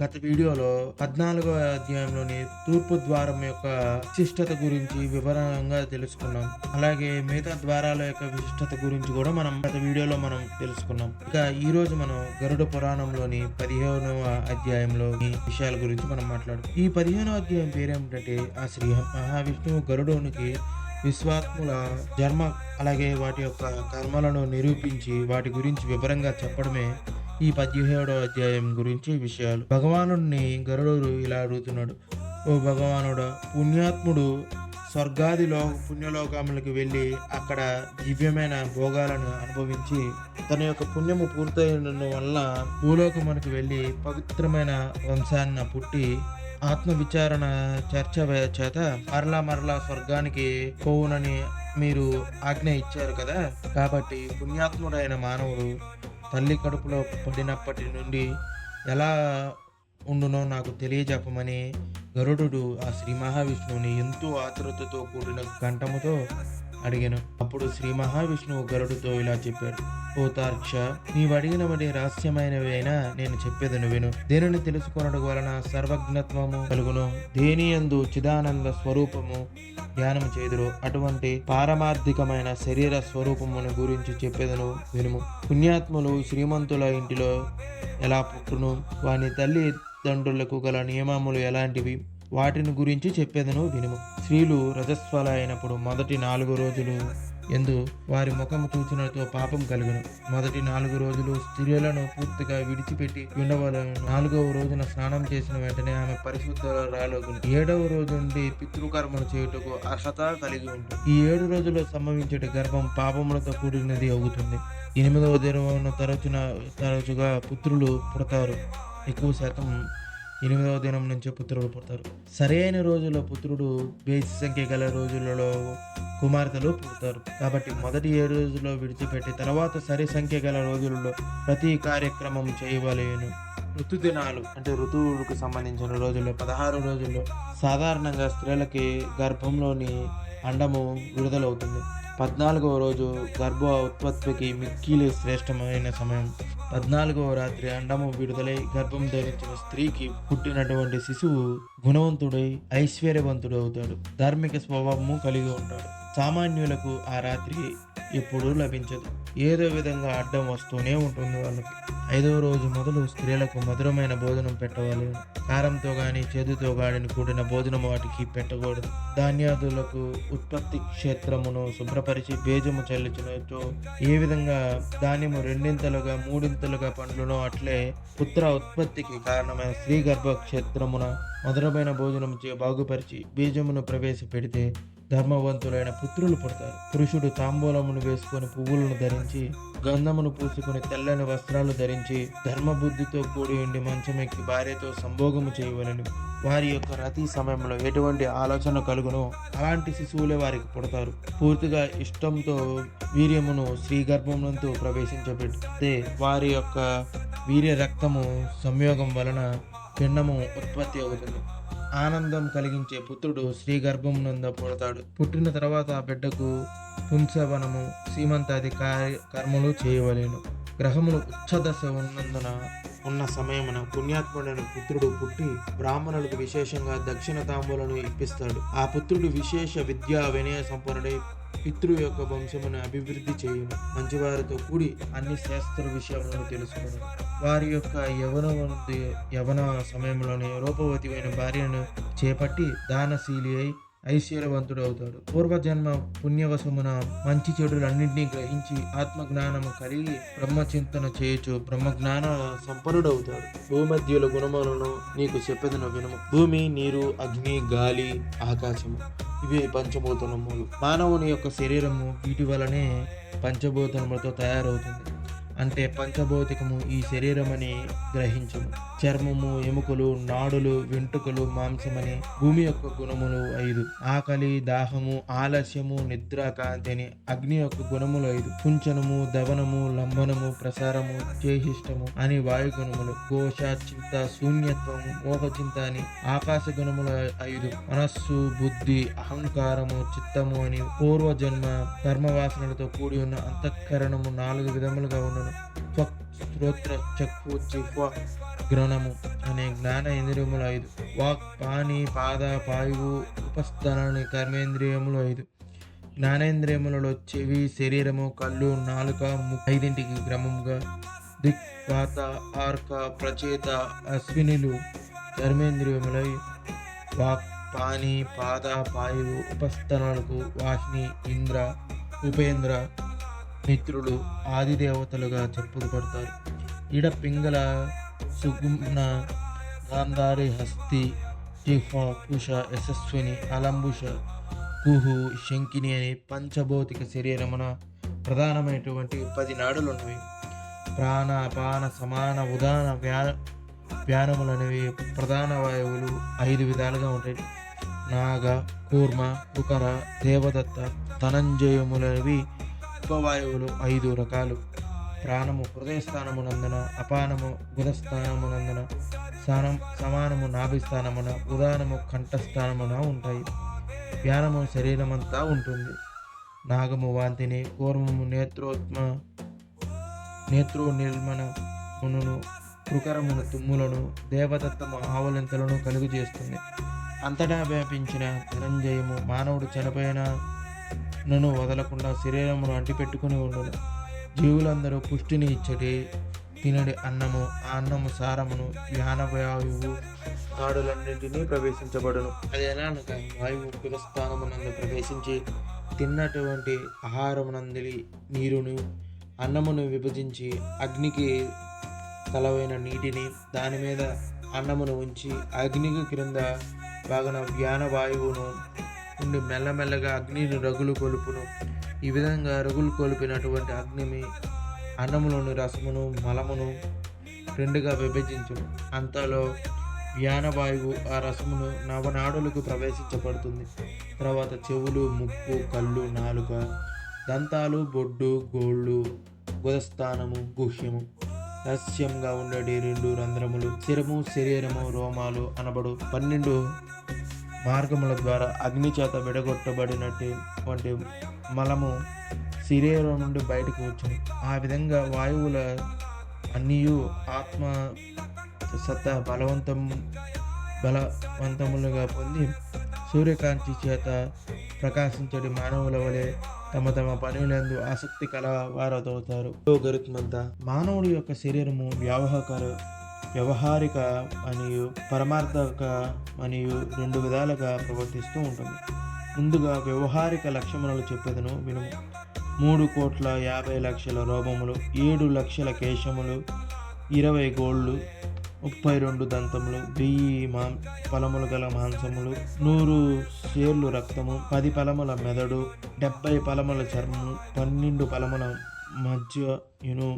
గత వీడియోలో పద్నాలుగో అధ్యాయంలోని తూర్పు ద్వారం యొక్క విశిష్టత గురించి వివరంగా తెలుసుకున్నాం. అలాగే మిగతా ద్వారాల యొక్క విశిష్టత గురించి కూడా మనం గత వీడియోలో మనం తెలుసుకున్నాం. ఇక ఈ రోజు మనం గరుడ పురాణంలోని పదిహేనవ అధ్యాయంలో ఈ విషయాల గురించి మనం మాట్లాడుతాం ఈ పదిహేనవ అధ్యాయం పేరేమిటంటే ఆ శ్రీ మహావిష్ణువు గరుడునికి విశ్వాత్ముల జన్మ అలాగే వాటి యొక్క కర్మలను నిరూపించి వాటి గురించి వివరంగా చెప్పడమే ఈ పదిహేడవ అధ్యాయం గురించి విషయాలు. భగవానుడిని గరుడు ఇలా అడుగుతున్నాడు. ఓ భగవానుడు పుణ్యాత్ముడు స్వర్గాదిలో పుణ్యలోకములకు వెళ్ళి అక్కడ దివ్యమైన భోగాలను అనుభవించి తన యొక్క పుణ్యము పూర్తయిన వల్ల భూలోకమునకు వెళ్ళి పవిత్రమైన వంశాన్న పుట్టి ఆత్మవిచారణ చర్చ చేత మరలా మరలా స్వర్గానికి పోవునని మీరు ఆజ్ఞ ఇచ్చారు కదా. కాబట్టి పుణ్యాత్ముడైన మానవుడు తల్లి కడుపులో పడినప్పటి నుండి ఎలా ఉండునో నాకు తెలియజెప్పమని గరుడు ఆ శ్రీ మహావిష్ణువుని ఎంతో ఆతృతతో కూడిన కంఠముతో అడిగాను. అప్పుడు శ్రీ మహావిష్ణువు గరుడుతో ఇలా చెప్పాడు. ఓ తార్క్ష నీవు అడిగినవని రహస్యమైనవి అయినా నేను చెప్పేదను విను. దేనిని తెలుసుకొనడం వలన సర్వజ్ఞత్వము కలుగును? దేని యందు చిదానంద స్వరూపము ధ్యానం చేదురు అటువంటి పారమార్థికమైన శరీర స్వరూపమును గురించి చెప్పేదను వినుము. పుణ్యాత్ములు శ్రీమంతుల ఇంటిలో ఎలా పుట్టును? వాని తల్లి తండ్రులకు గల నియమములు ఎలాంటివి? వాటిని గురించి చెప్పేదను వినుము. స్త్రీలు రజస్వల అయినప్పుడు మొదటి నాలుగు రోజులు ఎందు వారి ముఖము చూచినతో పాపం కలుగును. మొదటి నాలుగు రోజులు స్త్రీలను పూర్తిగా విడిచిపెట్టి ఉండవలను. నాలుగవ రోజున స్నానం చేసిన వెంటనే ఆమె పరిశుద్ధరాలగును ఏడవ రోజు నుండి పితృకర్మలు చేయుటకు అర్హత కలిగి ఉంటుంది ఈ ఏడు రోజుల్లో సంభవించే గర్భం పాపములతో కూడినది అవుతుంది. ఎనిమిదవ దినమున తరచున తరచుగా పుత్రులు పుడతారు. ఎక్కువ శాతం ఎనిమిదవ దినం నుంచే పుత్రుడు పుడతారు. సరైన రోజుల్లో పుత్రుడు బేసి సంఖ్య గల రోజులలో కుమార్తెలు పుడతారు. కాబట్టి మొదటి ఏడు రోజుల్లో విడిచిపెట్టి తర్వాత సరి సంఖ్య గల రోజులలో ప్రతి కార్యక్రమం చేయవలేను. ఋతు దినాలు అంటే ఋతువులకు సంబంధించిన రోజుల్లో పదహారు రోజుల్లో సాధారణంగా స్త్రీలకి గర్భంలోని అండము విడుదలవుతుంది. పద్నాలుగవ రోజు గర్భ ఉత్పత్తికి మిక్కీలు శ్రేష్టమైన సమయం. పద్నాలుగవ రాత్రి అండము విడుదలై గర్భం ధరించిన స్త్రీకి పుట్టినటువంటి శిశువు గుణవంతుడై ఐశ్వర్యవంతుడు అవుతాడు ధార్మిక స్వభావము కలిగి ఉంటాడు. సామాన్యులకు ఆ రాత్రి ఎప్పుడూ లభించదు. ఏదో విధంగా అడ్డం వస్తూనే ఉంటుంది వాళ్ళకి. ఐదవ రోజు మొదలు స్త్రీలకు మధురమైన భోజనం పెట్టవాలి. కారంతో కానీ చేదుతో గాడిని కూడిన భోజనం వాటికి పెట్టకూడదు. ధాన్యాదులకు ఉత్పత్తి క్షేత్రమును శుభ్రపరిచి బేజము చల్లుచునచో ఏ విధంగా ధాన్యము రెండింతలుగా మూడింతలుగా పండ్లను అట్లే పుత్ర ఉత్పత్తికి కారణమైన స్త్రీ గర్భ క్షేత్రమున మధురమైన భోజనం చే బాగుపరిచి బీజమును ప్రవేశపెడితే ధర్మవంతులైన పుత్రులు పుడతారు. పురుషుడు తాంబూలమును వేసుకొని పువ్వులను ధరించి గంధమును పూసుకొని తెల్లని వస్త్రాలు ధరించి ధర్మబుద్ధితో కూడి ఉండి మంచమెక్కి భార్యతో సంభోగము చేయవలని. వారి యొక్క రతి సమయంలో ఎటువంటి ఆలోచన కలుగునో అలాంటి శిశువులే వారికి పుడతారు. పూర్తిగా ఇష్టంతో వీర్యమును స్త్రీ గర్భమునందు ప్రవేశించబెడితే వారి యొక్క వీర్య రక్తము సంయోగం వలన పిండము ఉత్పత్తి అవుతుంది. ఆనందం కలిగించే పుత్రుడు శ్రీ గర్భం నందు పుడతాడు. పుట్టిన తర్వాత ఆ బిడ్డకు పుంసవనము సీమంతాది కార్య కర్మలు చేయవలేను. గ్రహములు ఉచ్చదశ ఉన్నందున ఉన్న సమయమున పుణ్యాత్ముడైన పుత్రుడు పుట్టి బ్రాహ్మణులకు విశేషంగా దక్షిణ తాంబూలను ఇప్పిస్తాడు. ఆ పుత్రుడు విశేష విద్యా వినయ సంపన్నుడై పితృ యొక్క వంశమును అభివృద్ధి చేయను. మంచివారితో కూడి అన్ని శాస్త్ర విషయములను తెలుసుకుని వారి యొక్క యవన యవన సమయంలోనే రూపవతి అయిన భార్యను చేపట్టి దానశీలి అయి ఐశ్వర్యవంతుడు అవుతాడు పూర్వజన్మ పుణ్యవశమున మంచి చెడులన్నింటినీ గ్రహించి ఆత్మజ్ఞానము కలిగి బ్రహ్మచింతన చేయొచ్చు బ్రహ్మజ్ఞాన సంపన్నుడు అవుతాడు భూమధ్యుల గుణములను నీకు చెప్పేదను వినము. భూమి నీరు అగ్ని గాలి ఆకాశము ఇవి పంచభూతనములు మానవుని యొక్క శరీరము వీటి వలనే పంచభూతములతో తయారవుతుంది. అంటే పంచభౌతికము ఈ శరీరమని గ్రహించము. చర్మము ఎముకలు నాడులు వెంట్రుకలు మాంసమని భూమి యొక్క గుణములు ఐదు. ఆకలి దాహము ఆలస్యము నిద్ర కాంతి అని అగ్ని యొక్క గుణములు ఐదు. కుంచనము దవనము లంబనము ప్రసారము చేహిష్టము అని వాయు గుణములు. ఘోష చింత శూన్యత్వము మోహచింత అని ఆకాశ గుణములు ఐదు. మనస్సు బుద్ధి అహంకారము చిత్తము అని పూర్వజన్మ కర్మవాసనలతో కూడి ఉన్న అంతఃకరణము నాలుగు విధములుగా ఉన్న ఇంద్రియములను త్వక్ శ్రోత్ర చక్కు జిహ్వ గ్రహణము అనే జ్ఞాన ఇంద్రియములు ఐదు. వాక్ పాని పాద పాయువు ఉపస్థానాన్ని కర్మేంద్రియములు ఐదు. జ్ఞానేంద్రియములలో చెవి శరీరము కళ్ళు నాలుక ఐదింటికి క్రమంగా దిక్ వాత ఆర్క ప్రచేత అశ్వినులు కర్మేంద్రియములై వాక్ పాని పాద పాయువు ఉపస్థానాలకు వాహిని ఇంద్ర ఉపేంద్ర మిత్రులు ఆదిదేవతలుగా దేవతలుగా చెప్పుపడతారు ఇడ పింగళ సుగుమ్న గాంధారి హస్తి జిహ్వ కుష యశస్విని అలంబుష కుహు శంకిని అనే పంచభౌతిక శరీరమున ప్రధానమైనటువంటి పది నాడులు ఉన్నవి ప్రాణ పాన సమాన ఉదాన వ్యా వ్యానములు అనేవి ప్రధాన వాయువులు ఐదు విధాలుగా ఉంటాయి. నాగ కూర్మ కుకర దేవదత్త ధనంజయములవి ఉపవాయువులు ఐదు రకాలు. ప్రాణము హృదయస్థానమునందున అపానము గుదస్థానమునందున స్థానం సమానము నాభిస్థానమున ఉదానము కంఠస్థానమున ఉంటాయి. వ్యానము శరీరమంతా ఉంటుంది. నాగము వాంతిని కూర్మము నేత్రోత్మ నేత్రో నిర్మణమును కృకరమును తుమ్ములను దేవదత్తము ఆవలింతలను కలుగు చేస్తుంది అంతటా వ్యాపించిన ధనంజయము మానవుడు చనిపోయిన నన్ను వదలకుండా శరీరమును అంటిపెట్టుకుని ఉండును. జీవులందరూ పుష్టిని ఇచ్చటి తినడి అన్నము ఆ అన్నము సారమును వ్యానవాయువు నాడులన్నింటినీ ప్రవేశించబడును. అది ఎలా అనగా వాయువు కులస్థానమునందు ప్రవేశించి తిన్నటువంటి ఆహారమునందలి నీరును అన్నమును విభజించి అగ్నికి తలవైన నీటిని దాని మీద అన్నమును ఉంచి అగ్నికి క్రింద బాగన వ్యాన నుండి మెల్లమెల్లగా అగ్నిని రగులు కొలుపును. ఈ విధంగా రగులు కొలిపినటువంటి అగ్నిని అన్నములోని రసమును మలమును రెండుగా విభజించును. అంతలో వ్యానవాయువు ఆ రసమును నవనాడులకు ప్రవేశించబడుతుంది. తర్వాత చెవులు ముక్కు కళ్ళు నాలుక దంతాలు బొడ్డు గోళ్ళు గుదస్థానము గుహ్యము. రహస్యంగా ఉండేటి రెండు రంధ్రములు శిరము శరీరము రోమాలు అనబడు పన్నెండు మార్గముల ద్వారా అగ్ని చేత విడగొట్టబడినట్టు వంటి మలము శరీరం నుండి బయటకు వచ్చును ఆ విధంగా వాయువుల అన్నీ ఆత్మ సత్తా బలవంతం బలవంతములుగా పొంది సూర్యకాంతి చేత ప్రకాశించడి మానవుల వలె తమ తమ పనులందు ఆసక్తి కల వారవుతారు గరుత్మంతా మానవుడి యొక్క శరీరము వ్యావహకర వ్యవహారిక మరియు పరమార్థక మరియు రెండు విధాలుగా ప్రవర్తిస్తూ ఉంటుంది. ముందుగా వ్యవహారిక లక్షణములు చెప్పేదను వినుము. మూడు కోట్ల యాభై లక్షల రూపములు ఏడు లక్షల కేశములు ఇరవై గోళ్ళు ముప్పై రెండు దంతములు వెయ్యి మా ఫలములు గల మాంసములు నూరు షేర్లు రక్తము పది పలముల మెదడు డెబ్బై పలముల చర్మము పన్నెండు పలముల మధ్య ఇను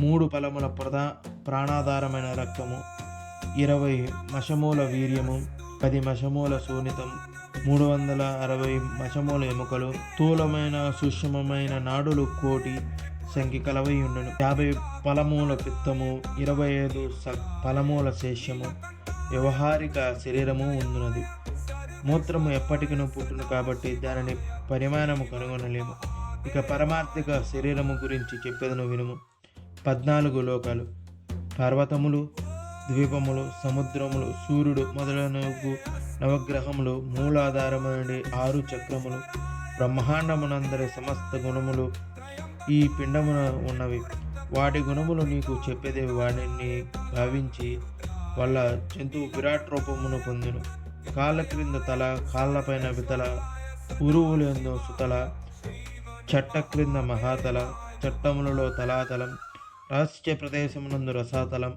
మూడు బలముల ప్రధా ప్రాణాధారమైన రక్తము ఇరవై మషమూల వీర్యము పది మషమూల శూనితం మూడు వందల అరవై మషమూల ఎముకలు స్థూలమైన సూక్ష్మమైన నాడులు కోటి సంఖ్య కలవై ఉండను. యాభై ఫలమూల పిత్తము ఇరవై ఐదు స ఫలమూల శేషము వ్యవహారిక శరీరము ఉండునది. మూత్రము ఎప్పటికీ పుట్టును కాబట్టి దానిని పరిమాణము కనుగొనలేము. ఇక పరమార్థిక శరీరము గురించి చెప్పేదను వినుము. పద్నాలుగు లోకాలు. పర్వతములు ద్వీపములు సముద్రములు సూర్యుడు మొదలైన నవగ్రహములు మూలాధారమైన ఆరు చక్రములు బ్రహ్మాండమునందరి సమస్త గుణములు ఈ పిండమున ఉన్నవి. వాటి గుణములు నీకు చెప్పేదే వాటిని భావించి వల్ల జంతువు విరాట్ రూపమును పొందును. కాళ్ళ క్రింద తల కాళ్ళపైన వితల ఉరువులందు సుతల చట్ట క్రింద మహాతల చట్టములలో తలాతలం రహస్య ప్రదేశమునందు రసాతలం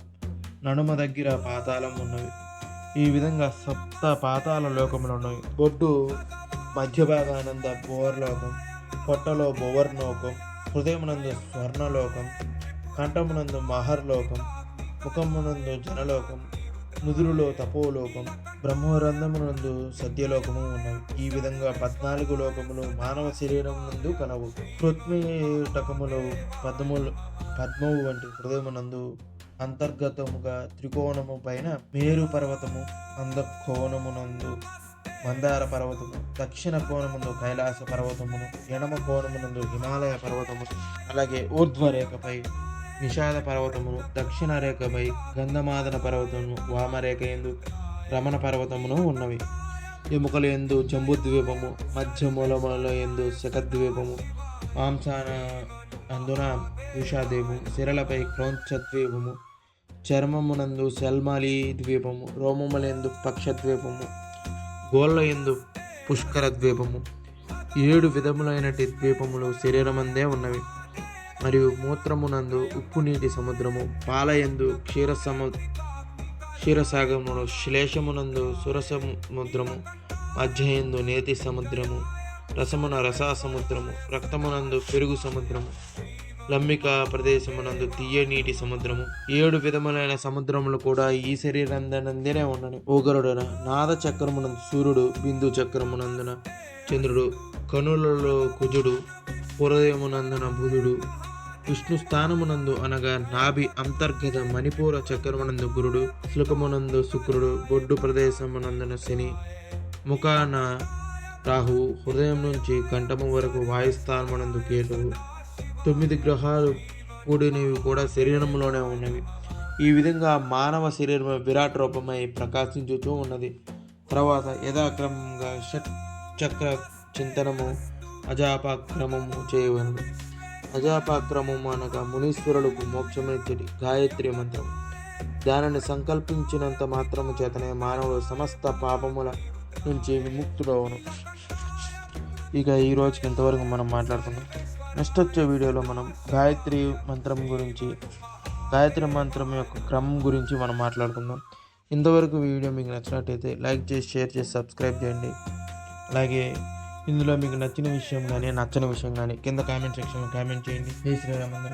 నడుమ దగ్గర పాతాళం ఉన్నవి. ఈ విధంగా సప్త పాతాల లోకములు ఉన్నవి బొడ్డు మధ్య భాగానంద భువర్లోకం పొట్టలో భువర్లోకం హృదయమునందు స్వర్ణలోకం కంఠమునందు మహర్లోకం ముఖమునందు జనలోకం ముదురులో తపోలోకం బ్రహ్మరంధమునందు సత్యలోకము ఉన్నవి. ఈ విధంగా పద్నాలుగు లోకములు మానవ శరీరం నందు కలవు కృత్మిటకములు పద్మములు పద్మము వంటి హృదయమునందు అంతర్గతముగా త్రికోణము పైన మేరు పర్వతము అందకోణమునందు మందార పర్వతము దక్షిణ కోణముందు కైలాస పర్వతమును ఎడమ కోణమునందు హిమాలయ పర్వతము అలాగే ఊర్ధ్వరేఖపై నిషాద పర్వతమును దక్షిణ రేఖపై గంధమాదన పర్వతమును వామరేఖ ఎందు రమణ పర్వతమును ఉన్నవి. ఎముకల ఎందు జంబుద్వీపము మధ్య మూలముల ఎందు శకద్వీపము మాంసాన అందున ఉషాద్వీపము సిరలపై క్రౌంచద్వీపము చర్మమునందు సెల్మాలి ద్వీపము రోమములందు పక్షద్వీపము గోళ్ళ ఎందు పుష్కర ద్వీపము ఏడు విధములైనటి ద్వీపములు శరీరమందే ఉన్నవి. మరియు మూత్రమునందు ఉప్పు నీటి సముద్రము పాలయందు క్షీర సము క్షీరసాగమును శ్లేషమునందు సురసముద్రము మధ్యయందు నేతి సముద్రము రసమున రసా సముద్రము రక్తమునందు పెరుగు సముద్రము లమ్మిక ప్రదేశమునందు తీయ నీటి సముద్రము ఏడు విధములైన సముద్రములు కూడా ఈ శరీరందనందినే ఉండని ఓగరుడన నాద చక్రమునందు సూర్యుడు బిందు చక్రమునందున చంద్రుడు కనులలో కుజుడు హృదయమునందున బుధుడు విష్ణు స్థానమునందు అనగా నాభి అంతర్గత మణిపూర చక్రమునందు గురుడు శులకమునందు శుక్రుడు బొడ్డు ప్రదేశమునందున శని. ముఖాన రాహువు హృదయం నుంచి కంఠము వరకు వాయుస్థానమునందు కేతువు. తొమ్మిది గ్రహాలు కూడినవి కూడా శరీరంలోనే ఉన్నవి. ఈ విధంగా మానవ శరీరం విరాట్ రూపమై ప్రకాశించుతూ ఉన్నది. తర్వాత యథాక్రమంగా షట్ చక్ర చింతనము అజాపక్రమము చేయవలను అజాపక్రమము అనగా మునీశ్వరులకు మోక్షమిచ్చటి గాయత్రి మంత్రం. దానిని సంకల్పించినంత మాత్రము చేతనే మానవుడు సమస్త పాపముల నుంచి విముక్తుడవును. ఇక ఈ రోజుకి ఇంతవరకు మనం మాట్లాడుకున్నాం నెక్స్ట్ వచ్చే వీడియోలో మనం గాయత్రి మంత్రం గురించి గాయత్రి మంత్రం యొక్క క్రమం గురించి మనం మాట్లాడుకుందాం. ఇంతవరకు వీడియో మీకు నచ్చినట్టయితే లైక్ చేసి షేర్ చేసి సబ్స్క్రైబ్ చేయండి. అలాగే ఇందులో మీకు నచ్చిన విషయం కానీ నచ్చని విషయం కానీ కింద కామెంట్ సెక్షన్లో కామెంట్ చేయండి. జై శ్రీరామ్ అందరికీ.